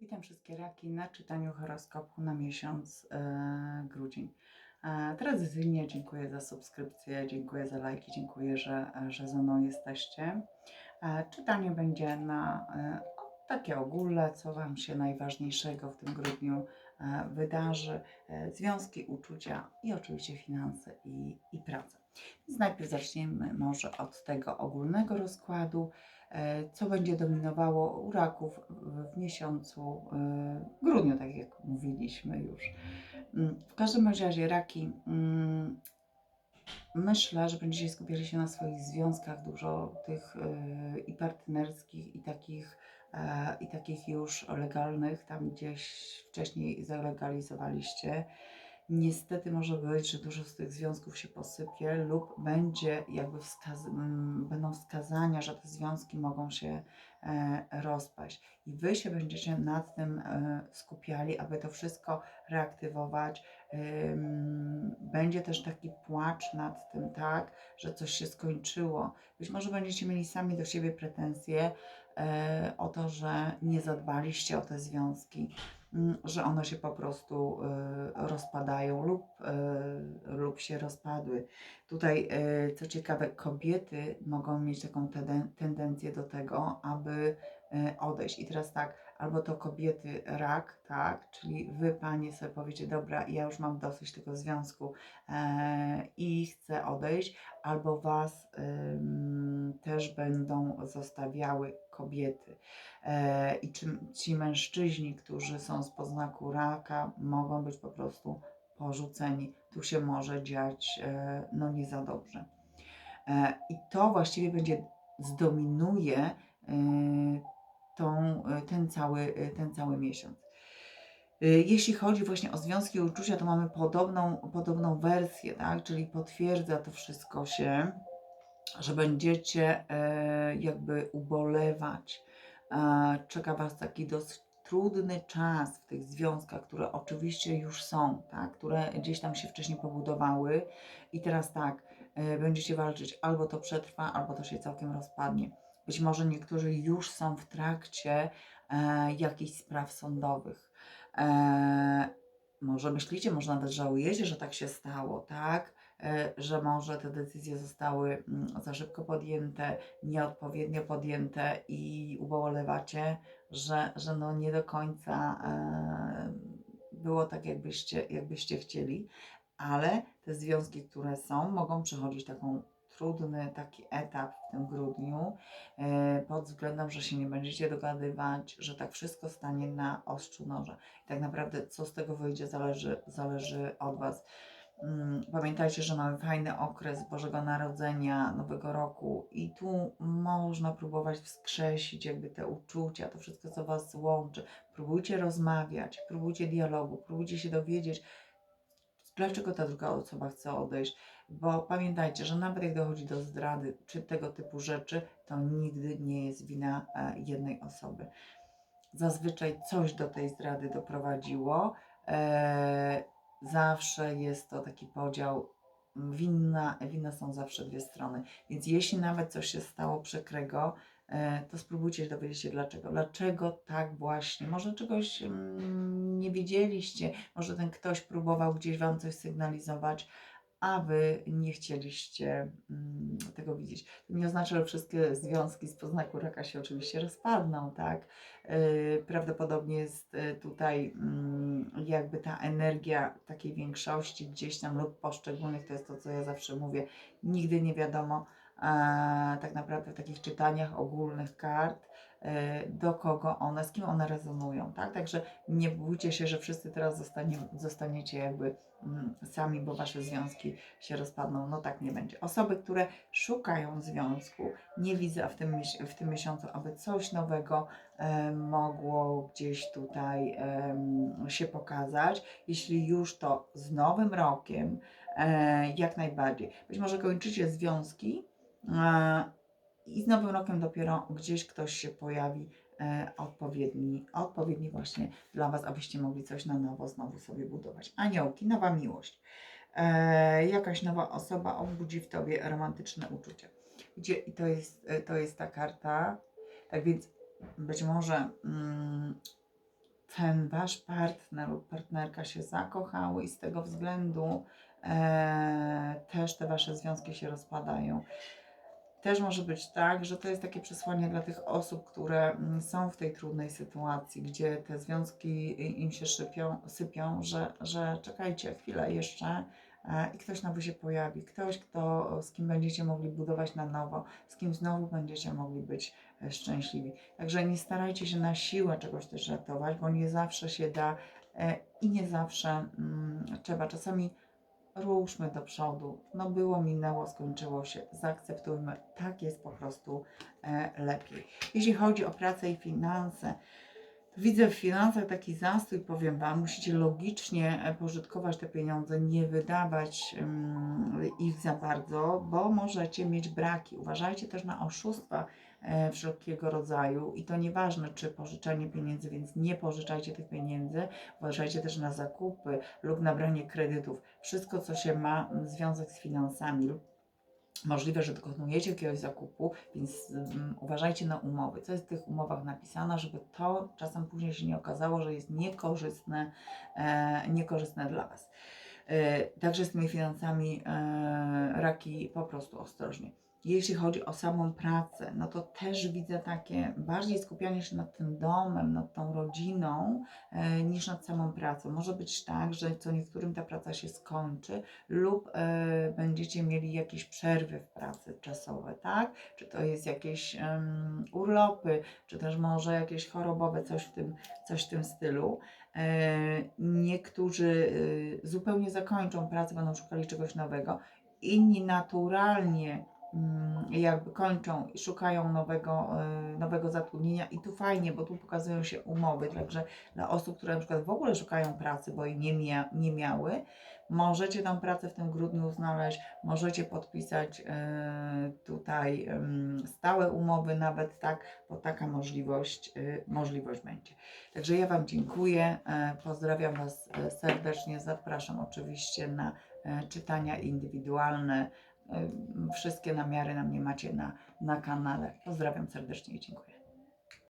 Witam wszystkie raki na czytaniu horoskopu na miesiąc e, grudzień. E, tradycyjnie dziękuję za subskrypcję, dziękuję za lajki, dziękuję, że, że ze mną jesteście. E, czytanie będzie na e, takie ogólne, co Wam się najważniejszego w tym grudniu e, wydarzy. E, związki, uczucia i oczywiście finanse i, i pracę. Więc najpierw zaczniemy może od tego ogólnego rozkładu co będzie dominowało u raków w- w miesiącu e, grudniu, tak jak mówiliśmy już. Mm, W każdym razie raki, mm, myślę, że będziecie skupiali się na swoich związkach, dużo tych e, i partnerskich, i takich, e, i takich już legalnych, tam gdzieś wcześniej zalegalizowaliście. Niestety może być, że dużo z tych związków się posypie lub będzie jakby wskaz- będą wskazania, że te związki mogą się e, rozpaść. I Wy się będziecie nad tym e, skupiali, aby to wszystko reaktywować. Ym, Będzie też taki płacz nad tym, tak, że coś się skończyło. Być może będziecie mieli sami do siebie pretensje e, o to, że nie zadbaliście o te związki że one się po prostu e, rozpadają lub, e, lub się rozpadły. Tutaj, e, co ciekawe, kobiety mogą mieć taką tenden- tendencję do tego, aby odejść. I teraz tak, albo to kobiety rak, tak, czyli wy panie sobie powiecie, dobra, ja już mam dosyć tego związku e, i chcę odejść, albo was ym, też będą zostawiały kobiety. E, I czy ci mężczyźni, którzy są z poznaku raka, mogą być po prostu porzuceni. Tu się może dziać e, no nie za dobrze. E, I to właściwie będzie zdominuje e, tą, e, ten, cały, e, ten cały miesiąc. E, Jeśli chodzi właśnie o związki i uczucia, to mamy podobną, podobną wersję, tak? czyli potwierdza to wszystko się, że będziecie jakby ubolewać. Czeka Was taki dosyć trudny czas w tych związkach, które oczywiście już są, tak? które gdzieś tam się wcześniej pobudowały i teraz tak, będziecie walczyć, albo to przetrwa, albo to się całkiem rozpadnie. Być może niektórzy już są w trakcie e, jakichś spraw sądowych. E, może myślicie, może nawet żałujecie, że tak się stało, tak? E, że może te decyzje zostały mm, za szybko podjęte, nieodpowiednio podjęte i ubolewacie, że, że no nie do końca e, było tak, jakbyście, jakbyście chcieli, ale te związki, które są, mogą przechodzić taką trudny taki etap w tym grudniu, e, pod względem, że się nie będziecie dogadywać, że tak wszystko stanie na ostrzu noża. I tak naprawdę, co z tego wyjdzie, zależy, zależy od Was. Mm, Pamiętajcie, że mamy fajny okres Bożego Narodzenia, Nowego Roku i tu można próbować wskrzesić jakby te uczucia, to wszystko, co Was łączy. Próbujcie rozmawiać, próbujcie dialogu, próbujcie się dowiedzieć, dlaczego ta druga osoba chce odejść, bo pamiętajcie, że nawet jak dochodzi do zdrady czy tego typu rzeczy, to nigdy nie jest wina e, jednej osoby. Zazwyczaj coś do tej zdrady doprowadziło. E, zawsze jest to taki podział. Winna, winne są zawsze dwie strony. Więc jeśli nawet coś się stało przykrego, to spróbujcie dowiedzieć się dlaczego. Dlaczego tak właśnie? Może czegoś mm, nie wiedzieliście, może ten ktoś próbował gdzieś Wam coś sygnalizować, a Wy nie chcieliście mm, tego widzieć. To nie oznacza, że wszystkie związki z poznaku raka się oczywiście rozpadną, tak? Yy, Prawdopodobnie jest yy, tutaj mm, jakby ta energia takiej większości gdzieś tam lub poszczególnych, to jest to, co ja zawsze mówię, nigdy nie wiadomo e, tak naprawdę w takich czytaniach ogólnych kart, e, do kogo one, z kim one rezonują, tak? Także nie bójcie się, że wszyscy teraz zostanie, zostaniecie jakby mm, sami, bo wasze związki się rozpadną. No tak nie będzie. Osoby, które szukają związku, nie widzę w tym, w tym miesiącu, aby coś nowego e, mogło gdzieś tutaj się pokazać. Jeśli już to z nowym rokiem, e, jak najbardziej. Być może kończycie związki e, i z nowym rokiem dopiero gdzieś ktoś się pojawi e, odpowiedni, odpowiedni właśnie dla Was, abyście mogli coś na nowo znowu sobie budować. Aniołki, nowa miłość. E, jakaś nowa osoba obudzi w Tobie romantyczne uczucia. Gdzie, I to jest, e, to jest ta karta. Tak więc być może mm, ten wasz partner lub partnerka się zakochały i z tego względu e, też te wasze związki się rozpadają. Też może być tak, że to jest takie przesłanie dla tych osób, które mm, są w tej trudnej sytuacji, gdzie te związki im się sypią, sypią że, że czekajcie chwilę jeszcze e, i ktoś nowy się pojawi. Ktoś, kto, z kim będziecie mogli budować na nowo, z kim znowu będziecie mogli być e, szczęśliwi. Także nie starajcie się na siłę czegoś też ratować, bo nie zawsze się da e, i nie zawsze mm, trzeba. Czasami ruszmy do przodu. No było, minęło, skończyło się. Zaakceptujmy. Tak jest po prostu e, lepiej. Jeśli chodzi o pracę i finanse, widzę w finansach taki zastój, powiem Wam, musicie logicznie e, pożytkować te pieniądze, nie wydawać ym, ich za bardzo, bo możecie mieć braki. Uważajcie też na oszustwa wszelkiego rodzaju i to nieważne, czy pożyczanie pieniędzy, więc nie pożyczajcie tych pieniędzy. Uważajcie też na zakupy lub na branie kredytów. Wszystko, co się ma mm, związek z finansami Możliwe, że dokonujecie jakiegoś zakupu, więc mm, uważajcie na umowy. Co jest w tych umowach napisane, żeby to czasem później się nie okazało, że jest niekorzystne, e, niekorzystne dla Was. E, także z tymi finansami e, raki po prostu ostrożnie. Jeśli chodzi o samą pracę, no to też widzę takie bardziej skupianie się nad tym domem, nad tą rodziną, e, niż nad samą pracą. Może być tak, że co niektórym ta praca się skończy, lub e, będziecie mieli jakieś przerwy w pracy czasowe, tak? Czy to jest jakieś em, urlopy, czy też może jakieś chorobowe, coś w tym, coś w tym stylu. E, niektórzy e, zupełnie zakończą pracę, będą szukali czegoś nowego. Inni naturalnie jakby kończą i szukają nowego, e, nowego zatrudnienia i tu fajnie, bo tu pokazują się umowy, także dla osób, które na przykład w ogóle szukają pracy, bo jej nie, mia- nie miały, możecie tą pracę w tym grudniu znaleźć, możecie podpisać e, tutaj stałe umowy nawet, tak, bo taka możliwość, e, możliwość będzie. Także ja Wam dziękuję, pozdrawiam Was serdecznie, zapraszam oczywiście na czytania indywidualne, wszystkie namiary na mnie macie na, na kanale. Pozdrawiam serdecznie i dziękuję.